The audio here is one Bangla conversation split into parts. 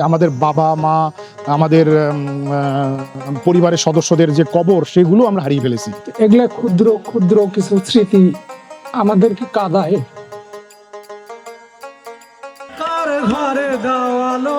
আমাদের বাবা মা আমাদের উম, আহ, পরিবারের সদস্যদের যে কবর সেগুলো আমরা হারিয়ে ফেলেছি। এগুলো ক্ষুদ্র ক্ষুদ্র কিছু স্মৃতি আমাদেরকে কাদায়। কার ঘরে দেওয়ালো?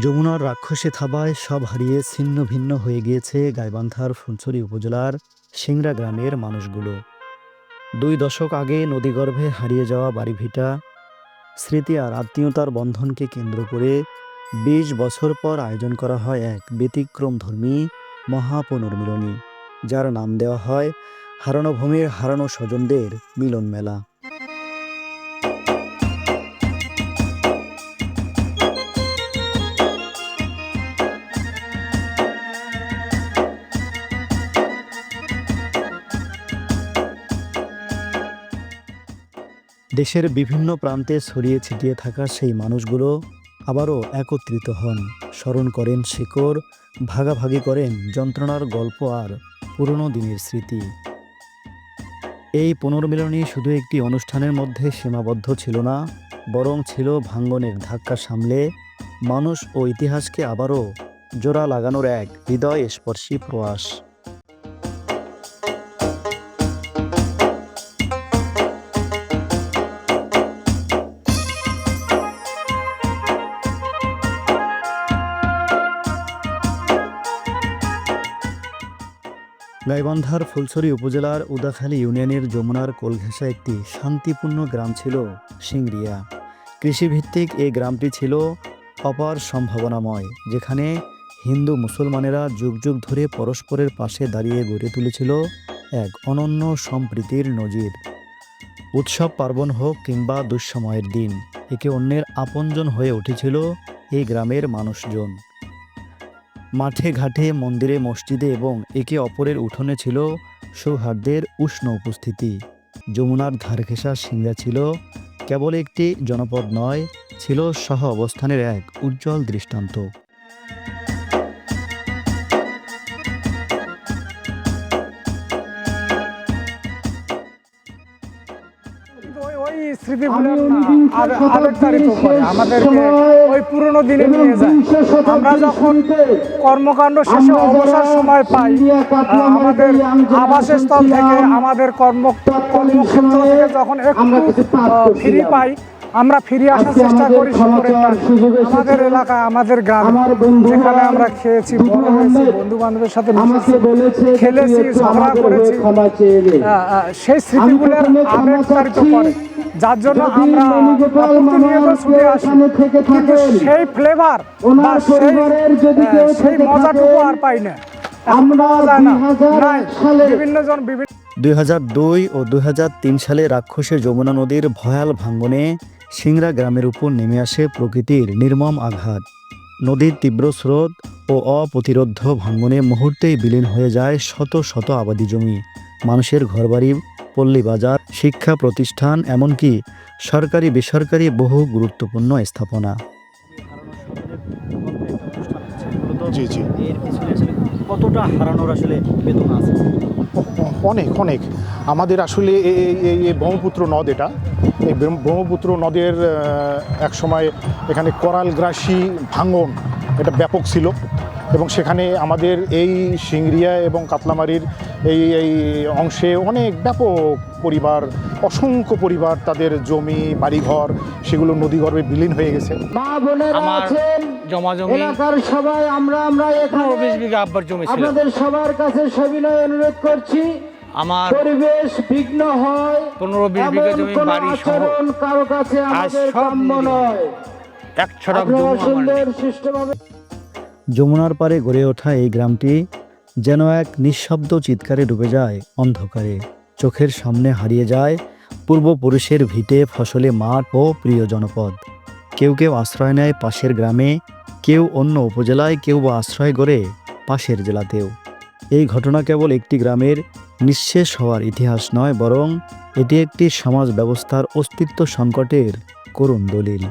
যমুনার রাক্ষসে থাবায় সব হারিয়ে ছিন্ন ভিন্ন হয়ে গিয়েছে গাইবান্ধার ফুলছড়ি উপজেলার সিংড়া গ্রামের মানুষগুলো। দুই দশক আগে নদীগর্ভে হারিয়ে যাওয়া বাড়িভিটা, স্মৃতি আর আত্মীয়তার বন্ধনকে কেন্দ্র করে বিশ বছর পর আয়োজন করা হয় এক ব্যতিক্রমধর্মী মহাপুনর্মিলনী, যার নাম দেওয়া হয় হারানো ভূমির হারানো স্বজনদের মিলন মেলা। দেশের বিভিন্ন প্রান্তে ছড়িয়ে ছিটিয়ে থাকা সেই মানুষগুলো আবারও একত্রিত হন। স্মরণ করেন শিকড় ভাগাভাগি করেন যন্ত্রণার গল্প আর পুরনো দিনের স্মৃতি। এই পুনর্মিলনী শুধু একটি অনুষ্ঠানের মধ্যে সীমাবদ্ধ ছিল না, বরং ছিল ভাঙ্গনের ধাক্কা সামলে মানুষ ও ইতিহাসকে আবারও জোড়া লাগানোর এক হৃদয় স্পর্শী প্রয়াস। গাইবান্ধার ফুলছড়ি উপজেলার উদাখালী ইউনিয়নের যমুনার কোলঘেঁষা একটি শান্তিপূর্ণ গ্রাম ছিল সিংরিয়া কৃষিভিত্তিক এই গ্রামটি ছিল অপার সম্ভাবনাময়, যেখানে হিন্দু মুসলমানেরা যুগ যুগ ধরে পরস্পরের পাশে দাঁড়িয়ে গড়ে তুলেছিল এক অনন্য সম্প্রীতির নজির। উৎসব পার্বণ হোক কিংবা দুঃসময়ের দিন, একে অন্যের আপনজন হয়ে উঠেছিল এই গ্রামের মানুষজন। মাঠে, ঘাটে, মন্দিরে, মসজিদে এবং একে অপরের উঠোনে ছিল সৌহার্দ্যের উষ্ণ উপস্থিতি। যমুনার ধার ঘেঁষা সিংড়া ছিল, কেবল একটি জনপদ নয়, ছিল সহ অবস্থানের এক উজ্জ্বল দৃষ্টান্ত। ওই ওই স্মৃতিগুলো আবেগতাড়িত করে আমাদেরকে ওই পুরনো দিনে নিয়ে যায়। আমরা যখন কর্মকাণ্ড শেষে অবসর সময় পাই আমাদের আবাসস্থল থেকে আমাদের কর্ম কর্মক্ষেত্র থেকে যখন একটু ফ্রি পাই আমরা ফিরে আসার চেষ্টা করি আমাদের এলাকায় আমাদের গ্রাম। যেখানে আমরা খেয়েছি বড় হয়েছি বন্ধু বান্ধবের সাথে খেলেছি ঝগড়া করেছি। সেই স্মৃতিগুলোর আবেগতাড়িত করে। যার জন্য আমরা প্রতিনিয়ত ছুটে আসি। কিন্তু সেই ফ্লেভার বা সেই সেই মজাটুকু আর পাই না। বিভিন্ন জন বিভিন্ন দুই হাজার দুই ও দুই হাজার তিন সালে রাক্ষসে যমুনা নদীর ভয়াল ভাঙ্গনে সিংড়া গ্রামের উপর নেমে আসে প্রকৃতির নির্মম আঘাত। নদীর তীব্র স্রোত ও অপ্রতিরোধ ভাঙ্গনে মুহূর্তেই বিলীন হয়ে যায় শত শত আবাদি জমি। মানুষের ঘরবাড়ি পল্লী বাজার শিক্ষা প্রতিষ্ঠান এমনকি সরকারি বেসরকারি বহু গুরুত্বপূর্ণ স্থাপনা। জি জি। এর পিছনে আসলে কতটা হারানোর আসলে বেদনা আছে? অনেক অনেক। আমাদের আসলে এই ব্রহ্মপুত্র নদ এটা। এই ব্রহ্ম- ব্রহ্মপুত্র নদের এক সময় এখানে করালগ্রাসী ভাঙন এটা ব্যাপক ছিল এবং সেখানে আমাদের এই সিংড়িয়া এবং কাতলামারির এই এই অংশে অনেক ব্যাপক পরিবার অসংখ্য পরিবার তাদের জমি বাড়িঘর সেগুলো নদী নদীগর্ভে বিলীন হয়ে গেছে। মা বোনেরা আছেন? জমা জমি এলাকার সবাই আমরা আমরা এখানে পনেরো বিশ বিঘা আব্বার জমি ছিল। আপনাদের সবার কাছে সবিনয় অনুরোধ করছি। আমার পরিবেশ বিঘ্ন হয় পনেরো বিশ বিঘা জমি বাড়ি সহ কারও কাছে আমাদের কাম্য নয় এক। যমুনার পারে গড়ে ওঠা এই গ্রামটি যেন এক নিঃশব্দ চিৎকারে ডুবে যায় অন্ধকারে। চোখের সামনে হারিয়ে যায় পূর্বপুরুষের ভিটে ফসলে মাঠ ও প্রিয় জনপদ। কেউ কেউ আশ্রয় নেয় পাশের গ্রামে কেউ অন্য উপজেলায় কেউ বা আশ্রয় গড়ে পাশের জেলাতেও। এই ঘটনা কেবল একটি গ্রামের নিঃশেষ হওয়ার ইতিহাস নয়, বরং এটি একটি সমাজ ব্যবস্থার অস্তিত্ব সংকটের করুণ দলিল।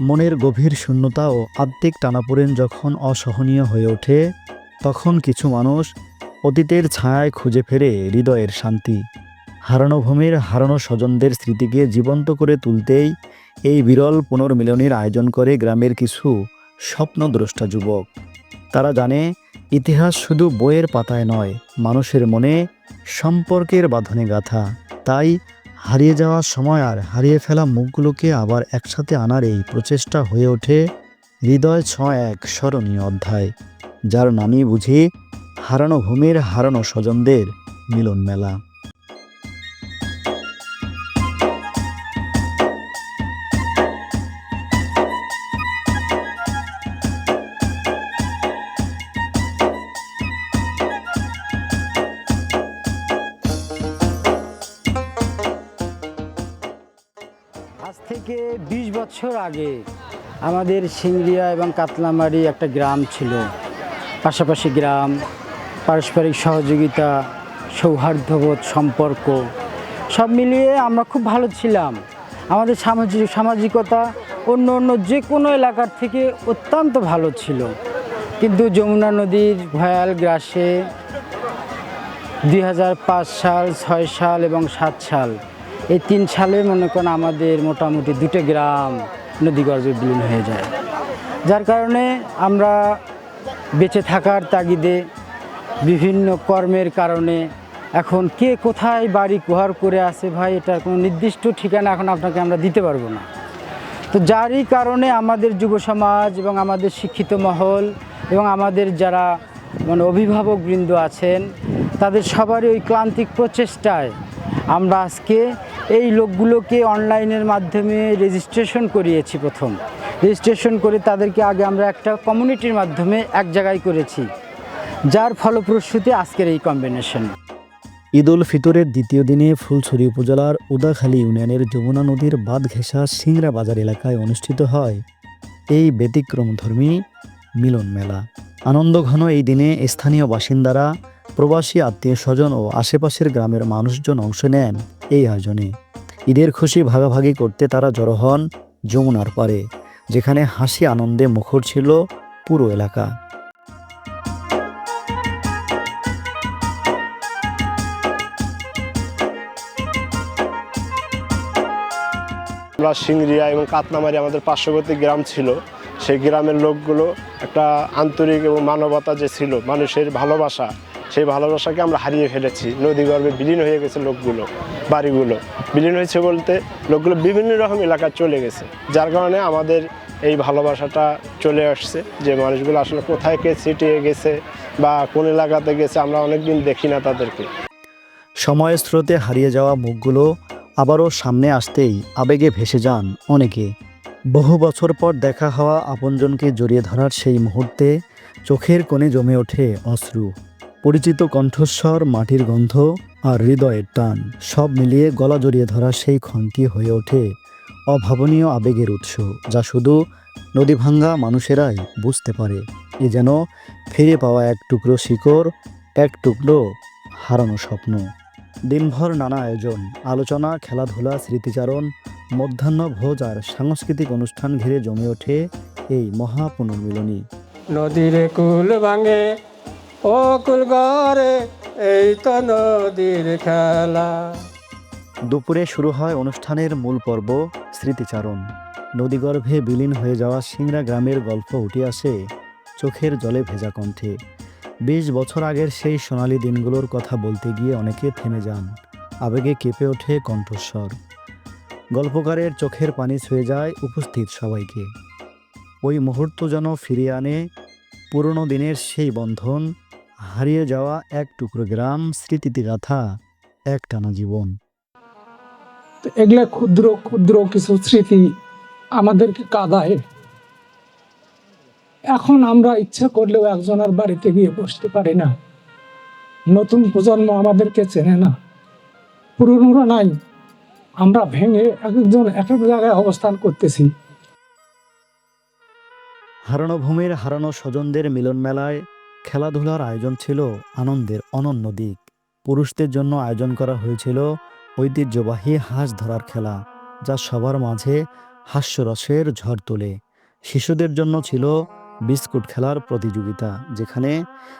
মনের গভীর শূন্যতা ও আত্মিক টানাপোড়েন যখন অসহনীয় হয়ে ওঠে, তখন কিছু মানুষ অতীতের ছায়ায় খুঁজে ফেরে হৃদয়ের শান্তি। হারানো ভূমির হারানো স্বজনদের স্মৃতিকে জীবন্ত করে তুলতেই এই বিরল পুনর্মিলনের আয়োজন করে গ্রামের কিছু স্বপ্নদ্রষ্টা যুবক। তারা জানে, ইতিহাস শুধু বইয়ের পাতায় নয়, মানুষের মনে সম্পর্কের বাঁধনে গাথা। তাই হারিয়ে যাওয়ার সময় আর হারিয়ে ফেলা মুখগুলোকে আবার একসাথে আনার এই প্রচেষ্টা হয়ে ওঠে হৃদয় ছোঁয়া এক স্মরণীয় অধ্যায়, যার নামই বুঝি হারানো ভূমির হারানো স্বজনদের মিলন মেলা থেকে ২০ বছর আগে আমাদের সিংড়িয়া এবং কাতলামারি একটা গ্রাম ছিল। পাশাপাশি গ্রাম, পারস্পরিক সহযোগিতা, সৌহার্দ্যবোধ, সম্পর্ক, সব মিলিয়ে আমরা খুব ভালো ছিলাম। আমাদের সামাজিক, সামাজিকতা অন্য অন্য যে কোনো এলাকার থেকে অত্যন্ত ভালো ছিল। কিন্তু যমুনা নদীর ভয়াল গ্রাসে দুই হাজার পাঁচ সাল, ছয় সাল এবং সাত সাল এই তিন সালে মনে করেন আমাদের মোটামুটি দুটো গ্রাম নদীগর্ভে বিলীন হয়ে যায়। যার কারণে আমরা বেঁচে থাকার তাগিদে বিভিন্ন কর্মের কারণে এখন কে কোথায় বাড়ি ঘর করে আছে ভাই, এটার কোনো নির্দিষ্ট ঠিকানা এখন আপনাকে আমরা দিতে পারব না। তো যারই কারণে আমাদের যুব সমাজ এবং আমাদের শিক্ষিত মহল এবং আমাদের যারা মানে অভিভাবকবৃন্দ আছেন, তাদের সবারই ওই ক্লান্তিক প্রচেষ্টায় আমরা আজকে এই লোকগুলোকে অনলাইনের মাধ্যমে রেজিস্ট্রেশন করিয়েছি প্রথম। রেজিস্ট্রেশন করে তাদেরকে আগে আমরা একটা কমিউনিটির মাধ্যমে এক জায়গায় করেছি, যার ফলপ্রসূতে আজকের এই কম্বিনেশন ঈদ উল ফিতরের দ্বিতীয় দিনে ফুলছড়ি উপজেলার উদাখালী ইউনিয়নের যমুনা নদীর বাঁধ ঘেঁষা সিংরা বাজার এলাকায় অনুষ্ঠিত হয় এই ব্যতিক্রমধর্মী মিলন মেলা আনন্দঘন এই দিনে স্থানীয় বাসিন্দারা প্রবাসী আত্মীয় স্বজন ও আশেপাশের গ্রামের মানুষজন অংশ নেন এই আয়োজনে। ঈদের খুশি ভাগাভাগি করতে তারা জড়ো হন যমুনার পারে যেখানে হাসি আনন্দে মুখর ছিল পুরো এলাকা। আমরা সিংড়িয়া এবং কাতনামারি আমাদের পার্শ্ববর্তী গ্রাম ছিল। সেই গ্রামের লোকগুলো একটা আন্তরিক এবং মানবতা যে ছিল, মানুষের ভালোবাসা ভালোবাসাকে আমরা হারিয়ে ফেলেছি। নদী গর্ভে বিলীন হয়ে গেছে লোকগুলো, বাড়িগুলো। বিলীন হয়েছে বলতে লোকগুলো বিভিন্ন রকম এলাকায় চলে গেছে, যার কারণে আমাদের এই ভালোবাসাটা চলে আসছে যে মানুষগুলো আসলে কোথায় কে ছিটিয়ে গেছে বা কোন এলাকাতে গেছে আমরা অনেকদিন দেখি না তাদেরকে। সময়ের স্রোতে হারিয়ে যাওয়া মুখগুলো আবারও সামনে আসতেই আবেগে ভেসে যান অনেকে। বহু বছর পর দেখা হওয়া আপনজনকে জড়িয়ে ধরার সেই মুহূর্তে চোখের কোণে জমে ওঠে অশ্রু। পরিচিত কণ্ঠস্বর, মাটির গন্ধ আর হৃদয়ের টান, সব মিলিয়ে গলা জড়িয়ে ধরা সেই ক্ষণটি হয়ে ওঠে অভাবনীয় আবেগের উৎস, যা শুধু নদী ভাঙ্গা মানুষেরাই বুঝতে পারে। এ যেন ফিরে পাওয়া এক টুকরো শিকড়, এক টুকরো হারানো স্বপ্ন। দিনভর নানা আয়োজন, আলোচনা, খেলাধুলা, স্মৃতিচারণ, মধ্যাহ্ন ভোজ আর সাংস্কৃতিক অনুষ্ঠান ঘিরে জমে ওঠে এই মহা পুনর্মিলনী নদীর কুল ভাঙে ও কুল গড়ে এই তো নদীর খেলা। দুপুরে শুরু হয় অনুষ্ঠানের মূল পর্ব, স্মৃতিচারণ। নদীগর্ভে বিলীন হয়ে যাওয়া সিংড়া গ্রামের গল্প উঠে আসে চোখের জলে ভেজা কণ্ঠে। বিশ বছর আগের সেই সোনালি দিনগুলোর কথা বলতে গিয়ে অনেকে থেমে যান। আবেগে কেঁপে ওঠে কণ্ঠস্বর। গল্পকারের চোখের পানি ছুঁয়ে যায় উপস্থিত সবাইকে। ওই মুহূর্ত যেন ফিরিয়ে আনে পুরনো দিনের সেই বন্ধন হারিয়ে যাওয়া এক টুকরো গ্রাম স্মৃতিতে গাথা এক টানা জীবন। তো এগুলা ক্ষুদ্র ক্ষুদ্র কিছু স্মৃতি আমাদেরকে কাঁদায়। এখন আমরা ইচ্ছা করলেও একজনের বাড়িতে গিয়ে বসতে পারি না। নতুন প্রজন্ম আমাদেরকে চেনে না। পুরনোরা নাই। আমরা ভেঙে এক একজন এক এক জায়গায় অবস্থান করতেছি। হারানো ভূমির হারানো স্বজনদের মিলন মেলায় খেলাধুলার আয়োজন ছিল আনন্দের অনন্য দিক। পুরুষদের জন্য আয়োজন করা হয়েছিল ঐতিহ্যবাহী হাঁস ধরার খেলা, যা সবার মাঝে হাস্যরসের ঝড় তোলে। শিশুদের জন্য ছিল বিস্কুট খেলার প্রতিযোগিতা, যেখানে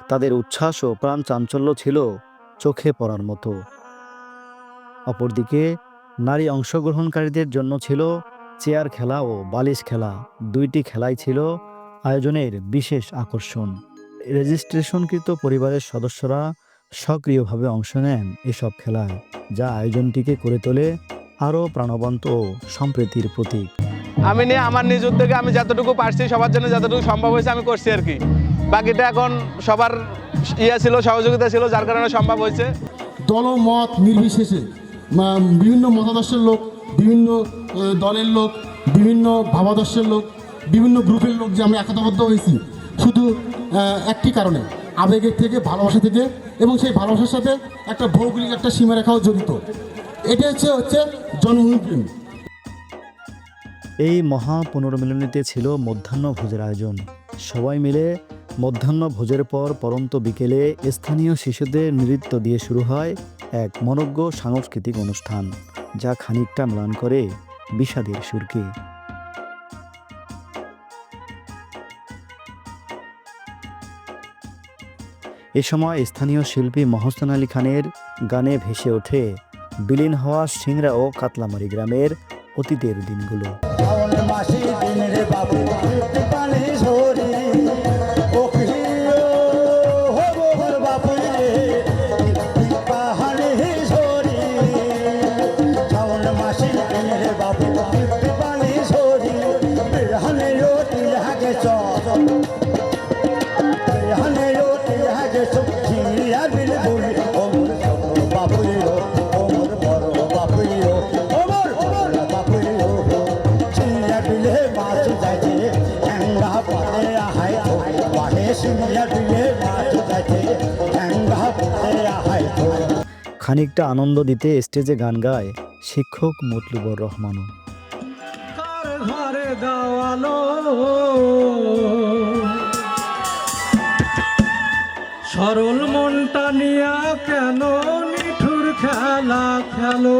তাদের উচ্ছ্বাস ও প্রাণ চাঞ্চল্য ছিল চোখে পড়ার মতো। অপরদিকে, নারী অংশগ্রহণকারীদের জন্য ছিল চেয়ার খেলা ও বালিশ খেলা। দুইটি খেলাই ছিল আয়োজনের বিশেষ আকর্ষণ। রেজিস্ট্রেশনকৃত পরিবারের সদস্যরা সক্রিয়ভাবে অংশ নেন এসব খেলায় যা আয়োজনটিকে করে তোলে আরও প্রাণবন্ত ও সম্প্রীতির প্রতীক। আমি নিয়ে আমার নিজ উদ্যোগে আমি যতটুকু পারছি সবার জন্য যতটুকু সম্ভব হয়েছে আমি করছি আর কি। বাকিটা এখন সবার ইয়ে ছিল সহযোগিতা ছিল যার কারণে সম্ভব হয়েছে। দলমত নির্বিশেষে বিভিন্ন মতাদর্শের লোক বিভিন্ন দলের লোক বিভিন্ন ভাবাদর্শের লোক বিভিন্ন গ্রুপের লোক যে আমরা একতাবদ্ধ হয়েছি। শুধু একটি কারণে, আবেগের থেকে, ভালোবাসা থেকে, এবং সেই ভালোবাসার সাথে একটা ভৌগোলিক একটা সীমারেখাও জড়িত। এটা হচ্ছে হচ্ছে জন্মভূমি এই মহা পুনর্মিলনীতে ছিল মধ্যাহ্ন ভোজের আয়োজন। সবাই মিলে মধ্যাহ্ন ভোজের পর পরন্ত বিকেলে স্থানীয় শিশুদের নৃত্য দিয়ে শুরু হয় এক মনজ্ঞ সাংস্কৃতিক অনুষ্ঠান, যা খানিকটা ম্লান করে বিষাদের সুরকে। এ সময় স্থানীয় শিল্পী মহসেন আলী খানের গানে ভেসে ওঠে বিলীন হওয়া সিংরা ও কাতলামারি গ্রামের অতীতের দিনগুলো। খানিকটা আনন্দ দিতে স্টেজে গান গায় শিক্ষক মতলুবর রহমানও। সরল মনটা নিয়া কেন নিঠুর খেলা খেলো?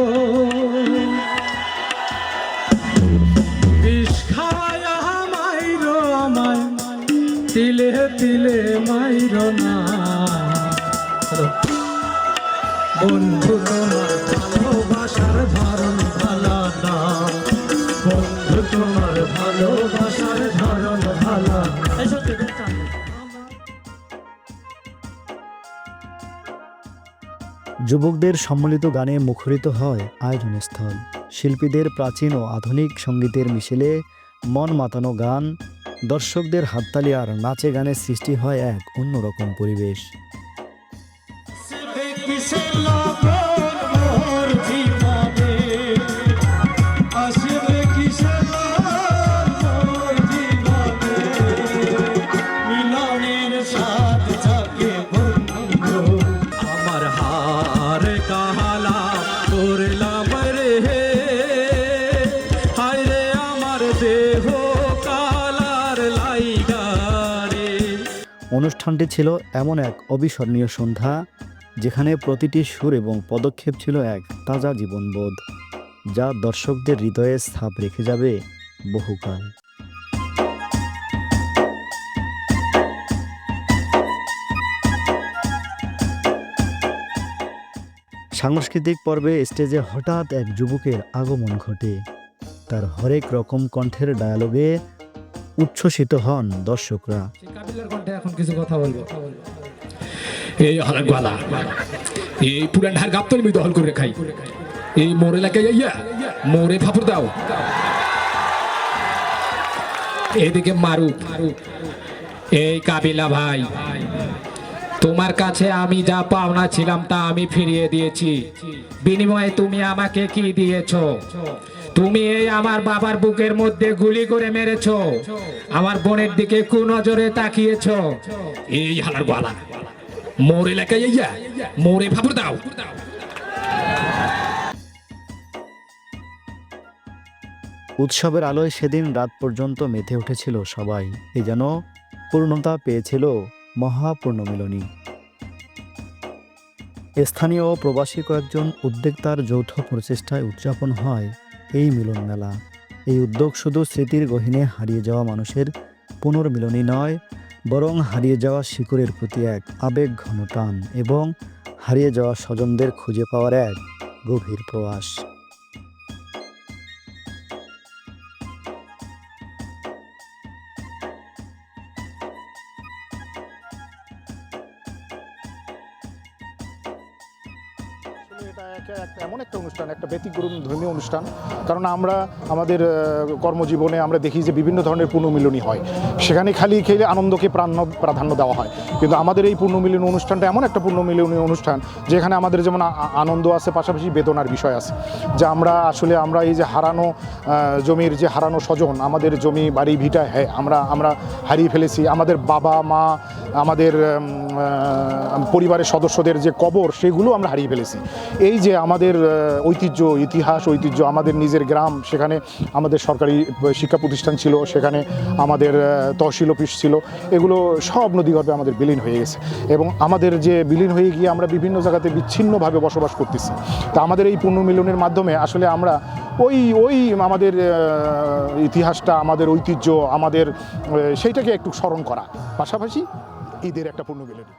বিষ খাওয়ায়া আমায়, তিলে তিলে মাইরো না। ভালোবাসার ধরন বন্ধু তোমার ভালোবাসার ধরন ভালো যুবকদের সম্মিলিত গানে মুখরিত হয় আয়োজন স্থল শিল্পীদের প্রাচীন ও আধুনিক সঙ্গীতের মিশেলে মন মাতানো গান দর্শকদের হাততালি আর নাচে গানে সৃষ্টি হয় এক অন্যরকম পরিবেশ। অনুষ্ঠানটি ছিল এমন এক অবিস্মরণীয় সন্ধ্যা, যেখানে প্রতিটি সুর এবং পদক্ষেপ ছিল এক তাজা জীবনবোধ, যা দর্শকদের হৃদয়ে ছাপ রেখে যাবে বহুকাল। সাংস্কৃতিক পর্বে স্টেজে হঠাৎ এক যুবকের আগমন ঘটে। তার হরেক রকম কণ্ঠের ডায়ালগে উচ্ছ্বসিত হন দর্শকরা। কাবিলার কণ্ঠে এখন কিছু কথা বলব। এই বালা এই পুরান ঢার দখল করে খাই। এই মোর এলাকায় ইয়া, মোরে ফাপড় দাও। এদিকে এই কাবিলা ভাই, তোমার কাছে আমি যা পাওনা ছিলাম তা আমি ফিরিয়ে দিয়েছি। বিনিময়ে তুমি আমাকে কি দিয়েছ? তুমি এই আমার বাবার বুকের মধ্যে গুলি করে মেরেছ। আমার বোনের দিকে কু নজরে তাকিয়েছ। এই হালার গলা। মোর এলাকায় ইয়া মোরে ফাপড় দাও। উৎসবের আলোয় সেদিন রাত পর্যন্ত মেতে উঠেছিল সবাই। এ যেন পূর্ণতা পেয়েছিল মহাপূর্ণমিলনী। স্থানীয় প্রবাসী কয়েকজন উদ্যোক্তার যৌথ প্রচেষ্টায় উদযাপন হয়। এই মিলন মেলা। এই উদ্যোগ শুধু স্মৃতির গহীনে হারিয়ে যাওয়া মানুষের পুনর্মিলনই নয়, বরং হারিয়ে যাওয়া শিকড়ের প্রতি এক আবেগ ঘন টান এবং হারিয়ে যাওয়া স্বজনদের খুঁজে পাওয়ার এক গভীর প্রয়াস। একটা ধর্মীয় অনুষ্ঠান। কারণ আমরা আমাদের কর্মজীবনে আমরা দেখি যে বিভিন্ন ধরনের পুনর্মিলনী হয়। সেখানে খালি খেলে আনন্দকে প্রাণ, প্রাধান্য দেওয়া হয়। কিন্তু আমাদের এই পুনর্মিলনী অনুষ্ঠানটা এমন একটা পুনর্মিলনী অনুষ্ঠান, যেখানে আমাদের যেমন আনন্দ আছে, পাশাপাশি বেদনার বিষয় আছে। যে আমরা আসলে আমরা এই যে হারানো জমির যে হারানো স্বজন, আমাদের জমি, বাড়ি, ভিটা হ্যাঁ আমরা আমরা হারিয়ে ফেলেছি। আমাদের বাবা, মা, আমাদের পরিবারের সদস্যদের যে কবর, সেগুলো আমরা হারিয়ে ফেলেছি। এই যে আমাদের ঐতিহ্য ইতিহাস, ঐতিহ্য, আমাদের নিজের গ্রাম, সেখানে আমাদের সরকারি শিক্ষা প্রতিষ্ঠান ছিল, সেখানে আমাদের তহসিল অফিস ছিল, এগুলো সব নদীগর্ভে আমাদের বিলীন হয়ে গেছে। এবং আমাদের যে বিলীন হয়ে গিয়ে আমরা বিভিন্ন জায়গাতে বিচ্ছিন্নভাবে বসবাস করতেছি। তা আমাদের এই পুনর্মিলনের মাধ্যমে আসলে আমরা ওই ওই আমাদের ইতিহাসটা, আমাদের ঐতিহ্য, আমাদের সেইটাকে একটু স্মরণ করা। পাশাপাশি ঈদের একটা পুনর্মিলনী।